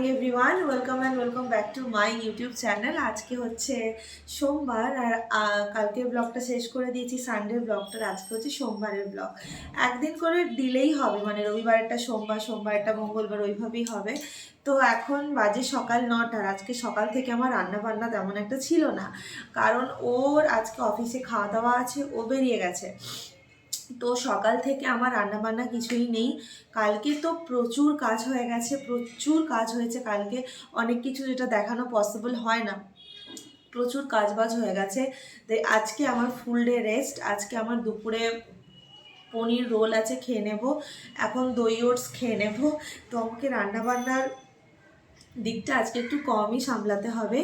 Morning everyone, welcome and welcome back to my YouTube channel. আজকে হচ্ছে সোমবার আর কালকের ব্লগটা শেষ করে দিয়েছি সানডে ব্লগটা আজকে হচ্ছে সোমবারের ব্লগ। একদিন করে দিলেই হবে মানে রবিবারটা সোমবার, সোমবারটা মঙ্গলবার, ওইভাবেই হবে। তো এখন বাজে সকাল নটার আজকে সকাল থেকে আমার রান্না বান্না তেমন একটা ছিল না। কারণ ওর আজকে অফিসে খাওয়া দাওয়া আছে, ও বেরিয়ে গেছে। তো সকাল থেকে আমার রান্না বান্না কিছুই নেই। কালকে তো প্রচুর কাজ হয়ে গেছে, প্রচুর কাজ হয়েছে। কালকে অনেক কিছু যেটা দেখানো পসিবল হয় না। প্রচুর কাজবাজ হয়ে গেছে। তাই আজকে আমার ফুল ডে রেস্ট আজকে আমার দুপুরে পনির রোল আছে, খেয়ে নেব। এখন দই, ওটস খেয়ে নেব। তো আমাকে রান্নাবান্নার দিকটা আজকে একটু কমই সামলাতে হবে।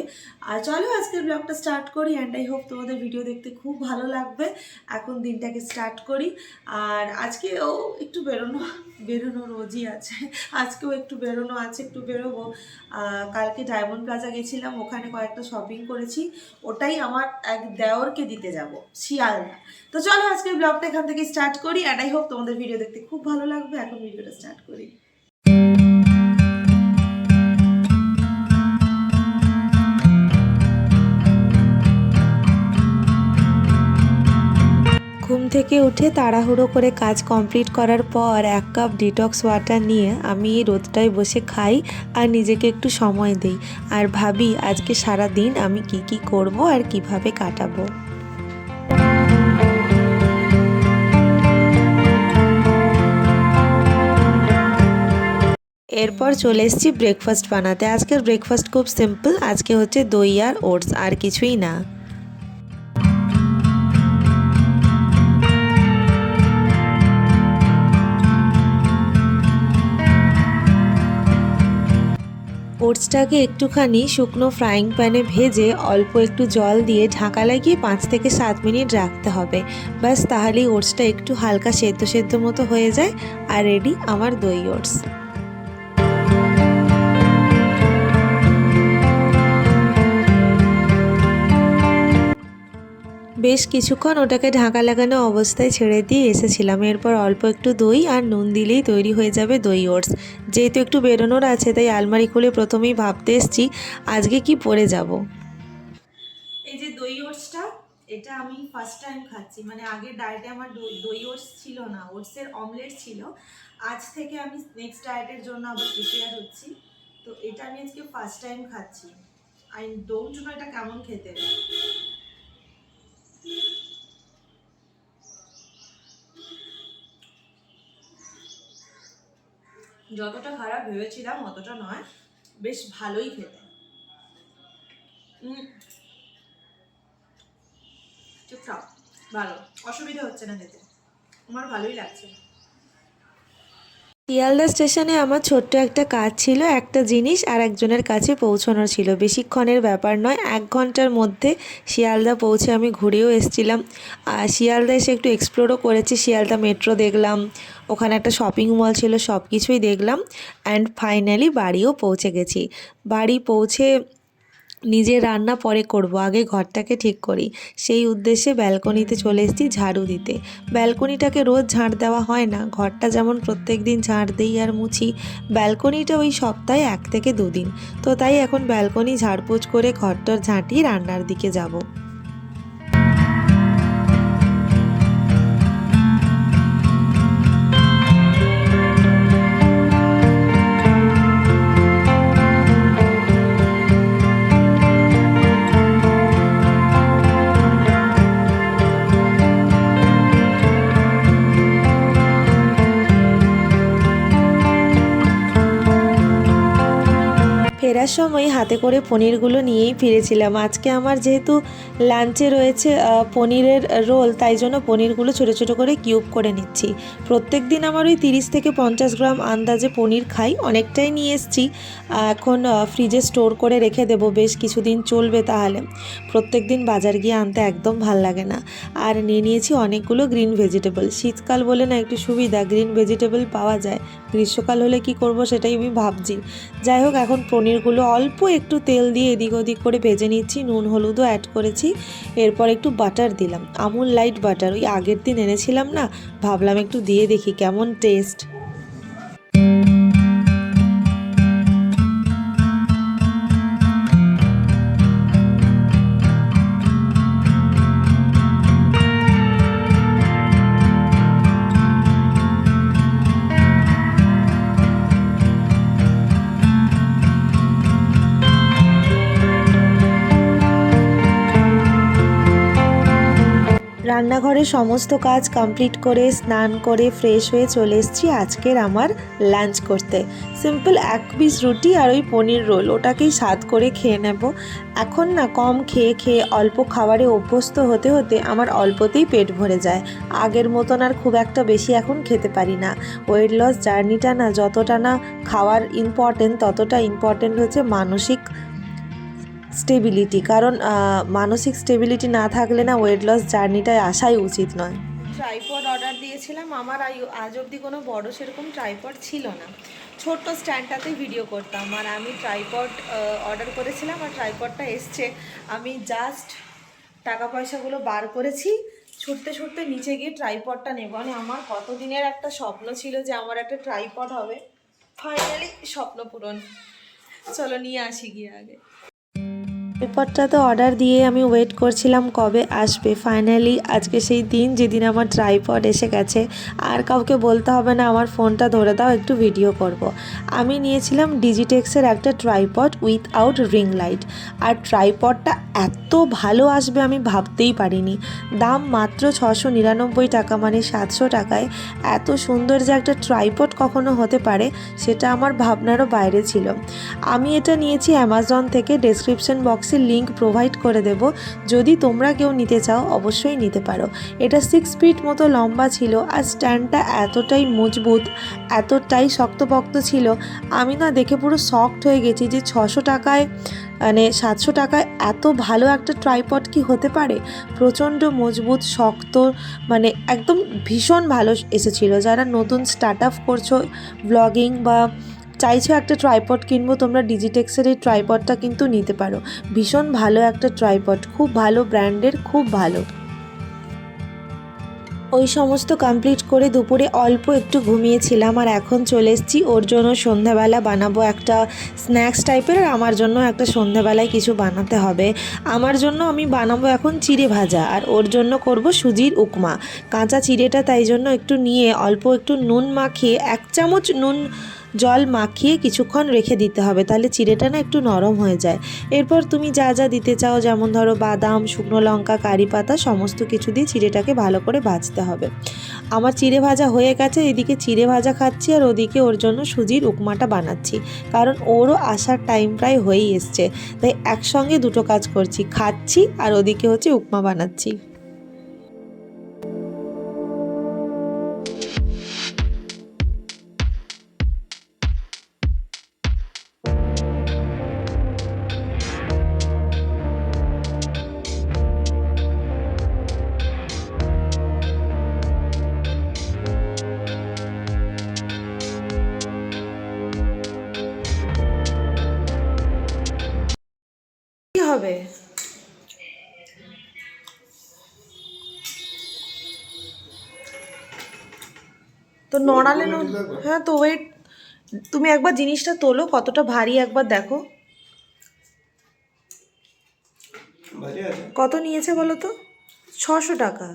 আর চলো আজকের ব্লগটা স্টার্ট করি অ্যান্ড আই হোপ তোমাদের ভিডিও দেখতে খুব ভালো লাগবে। এখন দিনটাকে স্টার্ট করি। আর আজকে ও একটু বেরোনো বেরোনো রোজই আছে। আজকেও একটু বেরোনো আছে, একটু বেরোবো। কালকে ডায়মন্ড প্লাজা গেছিলাম, ওখানে কয়েকটা শপিং করেছি। ওটাই আমার এক দেওরকে দিতে যাব, শিয়ালদা। তো চলো আজকের ব্লগটা এখান থেকে স্টার্ট করি অ্যান্ড আই হোপ তোমাদের ভিডিও দেখতে খুব ভালো লাগবে। এখন ভিডিওটা স্টার্ট করি। থেকে উঠে তাড়াহুড়ো করে কাজ কমপ্লিট করার পর এক কাপ ডিটক্স ওয়াটার নিয়ে আমি এই রোদটায় বসে খাই আর নিজেকে একটু সময় দিই। আর ভাবি, আজকে সারা দিন আমি কি কি করব আর কীভাবে কাটাবো? এরপর চলে এসেছি ব্রেকফাস্ট বানাতে। আজকের ব্রেকফাস্ট খুব সিম্পল আজকে হচ্ছে দই আর ওটস আর কিছুই না। ওটসটাকে একটুখানি শুকনো ফ্রাইং প্যানে ভেজে অল্প একটু জল দিয়ে ঢাকা লাগিয়ে পাঁচ থেকে সাত মিনিট রাখতে হবে। ব্যাস, তাহলেই ওটসটা একটু হালকা সেদ্ধ সেদ্ধ মতো হয়ে যায়। আর রেডি, আমার দই ওটস। বেশ কিছুক্ষণ ওটাকে ঢাকা লাগানো অবস্থায় ছেড়ে দিয়ে এসেছিলাম। এরপর অল্প একটু দই আর নুন দিলেই তৈরি হয়ে যাবে দই ওটস। যেহেতু একটু বেরোনোর আছে, তাই আলমারি খুলে প্রথমেই ভাবতে এসছি, আজকে কি পরে যাব। এই যে দই ওটসটা, এটা আমি ফার্স্ট টাইম খাচ্ছি। মানে আগের ডায়েটে আমার দই- ওটস ছিল না, ওটসের অমলেট ছিল। আজ থেকে আমি নেক্সট ডায়েটের জন্য আবার প্রিপেয়ার হচ্ছি। তো এটা আমি আজকে ফার্স্ট টাইম খাচ্ছি। আই ডোন্ট নো এটা কেমন খেতে। যতটা খারাপ ভেবেছিলাম, অতটা নয়। বেশ ভালোই খেতে। চুপ ভালো। অসুবিধা হচ্ছে না খেতে। আমার ভালোই লাগছে। শিয়ালদা স্টেশনে আমার ছোট্ট একটা কাজ ছিল, একটা জিনিস আর একজনের কাছে পৌঁছানোর ছিল। বেশিক্ষণের ব্যাপার নয়, এক ঘণ্টার মধ্যে শিয়ালদা পৌঁছে আমি ঘুরেও এসেছিলাম। আর শিয়ালদা এসে একটু এক্সপ্লোরও করেছি, শিয়ালদা মেট্রো দেখলাম, ওখানে একটা শপিং মল ছিল সব কিছুই দেখলাম। অ্যান্ড ফাইনালি বাড়িও পৌঁছে গেছি। বাড়ি পৌঁছে নিজের রান্না পরে করব, আগে ঘরটাকে ঠিক করি। সেই উদ্দেশ্যে ব্যালকনিতে চলে এসেছি ঝাড়ু দিতে। ব্যালকনিটাকে রোজ ঝাঁট দেওয়া হয় না, ঘরটা যেমন প্রত্যেক দিন ঝাঁট দিই আর মুছি, ব্যালকনিটা ওই সপ্তাহে এক থেকে দুদিন। তো তাই এখন ব্যালকনি ঝাড়পোছ করে ঘরটার ঝাঁটি রান্নার দিকে যাব। ফেরার সময় হাতে করে পনিরগুলো নিয়েই ফিরেছিলাম। আজকে আমার যেহেতু লাঞ্চে রয়েছে পনিরের রোল তাই জন্য পনিরগুলো ছোটো ছোটো করে কিউব করে নিচ্ছি। প্রত্যেক দিন আমার ওই তিরিশ থেকে পঞ্চাশ গ্রাম আন্দাজে পনির খাই, অনেকটাই নিয়ে এসেছি। এখন ফ্রিজে স্টোর করে রেখে দেবো, বেশ কিছুদিন চলবে তাহলে। প্রত্যেক দিন বাজার গিয়ে আনতে একদম ভালো লাগে না। আর নিয়ে নিয়েছি অনেকগুলো গ্রিন ভেজিটেবল শীতকাল বলে না একটু সুবিধা গ্রিন ভেজিটেবল পাওয়া যায়। গ্রীষ্মকাল হলে কি করব সেটাই আমি ভাবছি। যাই হোক, এখন পনিরগুলো অল্প একটু তেল দিয়ে এদিক ওদিক করে ভেজে নিচ্ছি, নুন হলুদও অ্যাড করেছি। এরপর একটু বাটার দিলাম। আমুল লাইট বাটার ওই আগের দিন এনেছিলাম না? ভাবলাম একটু দিয়ে দেখি কেমন টেস্ট রান্নাঘরে সমস্ত কাজ কমপ্লিট করে, স্নান করে ফ্রেশ হয়ে চলে এসেছি আজকের আমার লাঞ্চ করতে। সিম্পল এক পিস রুটি আর ওই পনির রোল ওটাকেই স্বাদ করে খেয়ে নেব। এখন না কম খেয়ে খেয়ে অল্প খাবারে অভ্যস্ত হতে হতে আমার অল্পতেই পেট ভরে যায়। আগের মতন আর খুব একটা বেশি এখন খেতে পারি না। ওয়েট লস জার্নিটা না যতটা না খাওয়ার ইম্পর্টেন্ট ততটা ইম্পর্টেন্ট হচ্ছে মানসিক স্টেবিলিটি কারণ মানসিক স্টেবিলিটি না থাকলে না ওয়েট লস জার্নিটায় আসাই উচিত নয়। ট্রাইপড অর্ডার দিয়েছিলাম, আমার আজ অবধি কোনো বড় সেরকম ট্রাইপড ছিল না। ছোট্ট স্ট্যান্ডটাতেই ভিডিও করতাম, আর আমি ট্রাইপড অর্ডার করেছিলাম, আর ট্রাইপডটা এসছে। আমি জাস্ট টাকা পয়সাগুলো বার করেছি, ছুটতে ছুটতে নিচে গিয়ে ট্রাইপডটা নেব। মানে আমার কতদিনের একটা স্বপ্ন ছিল যে আমার একটা ট্রাইপড হবে। ফাইনালি স্বপ্ন পূরণ। চলো নিয়ে আসি গিয়ে আগে। ট্রাইপডটা তো অর্ডার দিয়ে আমি ওয়েট করছিলাম কবে আসবে। ফাইনালি আজকে সেই দিন যেদিন আমার ট্রাইপড এসে গেছে, আর কাউকে বলতে হবে না, আমার ফোনটা ধরে দাও, একটু ভিডিও করব। আমি নিয়েছিলাম ডিজিটেক্সের একটা ট্রাইপড উইথআউট রিং লাইট আর ট্রাইপডটা এত ভালো আসবে আমি ভাবতেই পারিনি। দাম মাত্র ছশো নিরানব্বই টাকা মানে সাতশো টাকায়। এত সুন্দর যে একটা ট্রাইপড কখনো হতে পারে, সেটা আমার ভাবনারও বাইরে ছিল। আমি এটা নিয়েছি অ্যামাজন থেকে ডেসক্রিপশন বক্সে লিংক প্রোভাইড করে দেব। যদি তোমরা কেউ নিতে চাও, অবশ্যই নিতে পারো। এটা সিক্স ফিট মতো লম্বা ছিল আর স্ট্যান্ডটা এতটাই মজবুত, এতটাই শক্তপক্ত ছিল। আমি না দেখে পুরো শক্ট হয়ে গেছি যে ছশো টাকায় মানে সাতশো টাকায় এত ভালো একটা ট্রাইপড কি হতে পারে? প্রচণ্ড মজবুত, শক্ত মানে একদম ভীষণ ভালো এসেছিল। যারা নতুন স্টার্ট আপ করছ ব্লগিং বা চাইছো একটা ট্রাইপড কিনবো, তোমরা ডিজিটেক্সের এই ট্রাইপডটা কিন্তু নিতে পারো। ভীষণ ভালো একটা ট্রাইপড খুব ভালো ব্র্যান্ডের খুব ভালো। ওই সমস্ত কমপ্লিট করে দুপুরে অল্প একটু ঘুমিয়েছিলাম আর এখন চলে এসেছি। ওর জন্য সন্ধ্যাবেলা বানাবো একটা স্ন্যাক্স টাইপের আর আমার জন্য একটা সন্ধ্যাবেলায় কিছু বানাতে হবে। আমার জন্য আমি বানাবো এখন চিড়ে ভাজা আর ওর জন্য করব সুজির উপমা। কাঁচা চিড়েটা তাই জন্য একটু নিয়ে অল্প একটু নুন মাখিয়ে এক চামচ নুন জল মাখিয়ে কিছুক্ষণ রেখে দিতে হবে। তাহলে চিড়েটা না একটু নরম হয়ে যায়। এরপর তুমি যা যা দিতে চাও, যেমন ধরো বাদাম, শুকনো লঙ্কা, কারি পাতা, সমস্ত কিছু দিয়ে চিড়েটাকে ভালো করে ভাজতে হবে। আমার চিড়ে ভাজা হয়ে গেছে, এদিকে চিড়ে ভাজা খাচ্ছি আর ওদিকে ওর জন্য সুজির উপমাটা বানাচ্ছি। কারণ ওরও আসার টাইম প্রায় হয়েই এসছে। তাই একসঙ্গে দুটো কাজ করছি, খাচ্ছি আর ওদিকে হচ্ছে উপমা বানাচ্ছি। তো নড়ালে ন- হ্যাঁ তো ওয়েট তুমি একবার জিনিসটা তোলো কতটা ভারী একবার দেখো। কত নিয়েছে বলো তো? ছশো টাকা।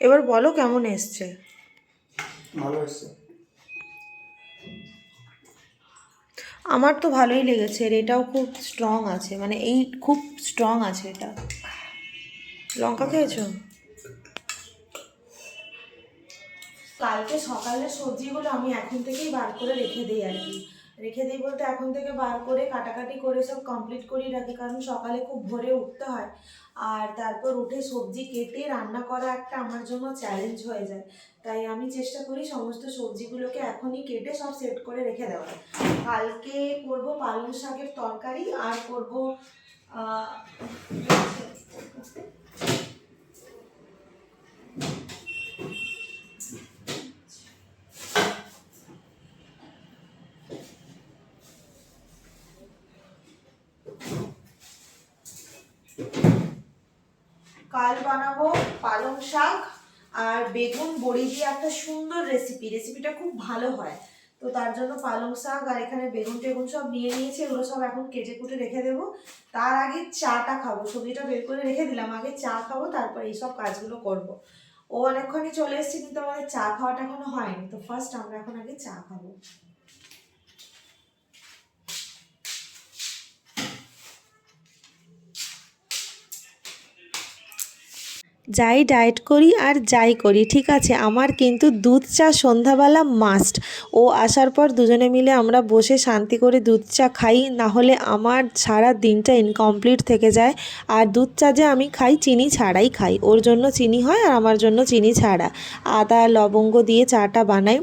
এবার বলো কেমন এসছে। ভালো এসছে। আমার তো ভালোই লেগেছে এর এটাও খুব স্ট্রং আছে মানে এই খুব স্ট্রং আছে এটা। লঙ্কা খেয়েছো? কালকে সকালে সবজিগুলো আমি এখন থেকেই বার করে রেখে দিই আর কি। রেখে দিই বলতে এখন থেকে বার করে কাটাকাটি করে সব কমপ্লিট করেই রাখি, কারণ সকালে খুব ভোরে উঠতে হয়। আর তারপর উঠে সবজি কেটে রান্না করা একটা আমার জন্য চ্যালেঞ্জ হয়ে যায়। তাই আমি চেষ্টা করি সমস্ত সবজিগুলোকে এখনই কেটে সব সেট করে রেখে দেওয়ার। কালকে করব পালং শাকের তরকারি আর করব কাল বানাবো, পালং শাক আর বেগুন বড়ি দিয়ে একটা সুন্দর রেসিপি রেসিপিটা খুব ভালো হয়। তো তার জন্য পালং শাক আর এখানে বেগুন টেগুন সব নিয়ে নিয়েছি, এগুলো সব এখন কেটে কুটে রেখে দেবো। তার আগে চাটা খাব, সবজিটা বের করে রেখে দিলাম। আগে চা খাব, তারপর এইসব কাজগুলো করব। ও অনেকক্ষণই চলে এসেছে, কিন্তু আমাদের চা খাওয়াটা এখনও হয়নি। তো ফার্স্ট আমরা এখন আগে চা খাব। যাই ডায়েট করি আর যাই করি, ঠিক আছে? আমার কিন্তু দুধ চা সন্ধ্যাবেলা মাস্ট ও আসার পর দুজনে মিলে আমরা বসে শান্তি করে দুধ চা খাই, না হলে আমার সারা দিনটা ইনকমপ্লিট থেকে যায়। আর দুধ চা যে আমি খাই, চিনি ছাড়াই খাই। ওর জন্য চিনি হয় আর আমার জন্য চিনি ছাড়া। আদা, লবঙ্গ দিয়ে চাটা বানাই।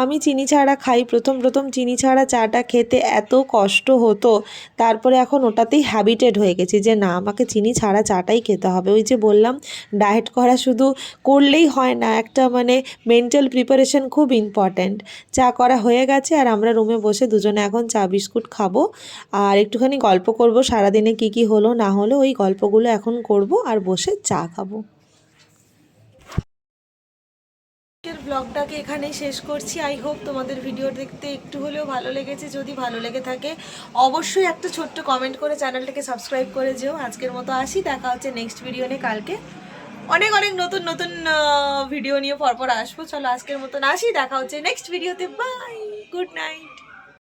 আমি চিনি ছাড়া খাই, প্রথম প্রথম চিনি ছাড়া চাটা খেতে এত কষ্ট হতো। তারপরে এখন ওটাতেই হ্যাবিটেড হয়ে গেছি যে না, আমাকে চিনি ছাড়া চাটাই খেতে হবে। ওই যে বললাম ডায়েট করা শুধু করলেই হয় না, একটা মানে মেন্টাল প্রিপারেশন খুব ইম্পর্ট্যান্ট চা করা হয়ে গেছে আর আমরা রুমে বসে দুজনে এখন চা, বিস্কুট খাব। আর একটুখানি গল্প করব, সারাদিনে কি কি হলো না হলো, ওই গল্পগুলো এখন করব আর বসে চা খাব। ব্লগটাকে এখানেই শেষ করছি। আই হোপ তোমাদের ভিডিও দেখতে একটু হলেও ভালো লেগেছে। যদি ভালো লেগে থাকে, অবশ্যই একটা ছোট্ট কমেন্ট করে চ্যানেলটাকে সাবস্ক্রাইব করে যেও। আজকের মতো আসি, দেখা হচ্ছে নেক্সট ভিডিও নিয়ে। কালকে অনেক অনেক নতুন নতুন ভিডিও নিয়ে পরপর আসব। চলো আজকের মতন আসি, দেখা হচ্ছে নেক্সট ভিডিওতে বাই গুড নাইট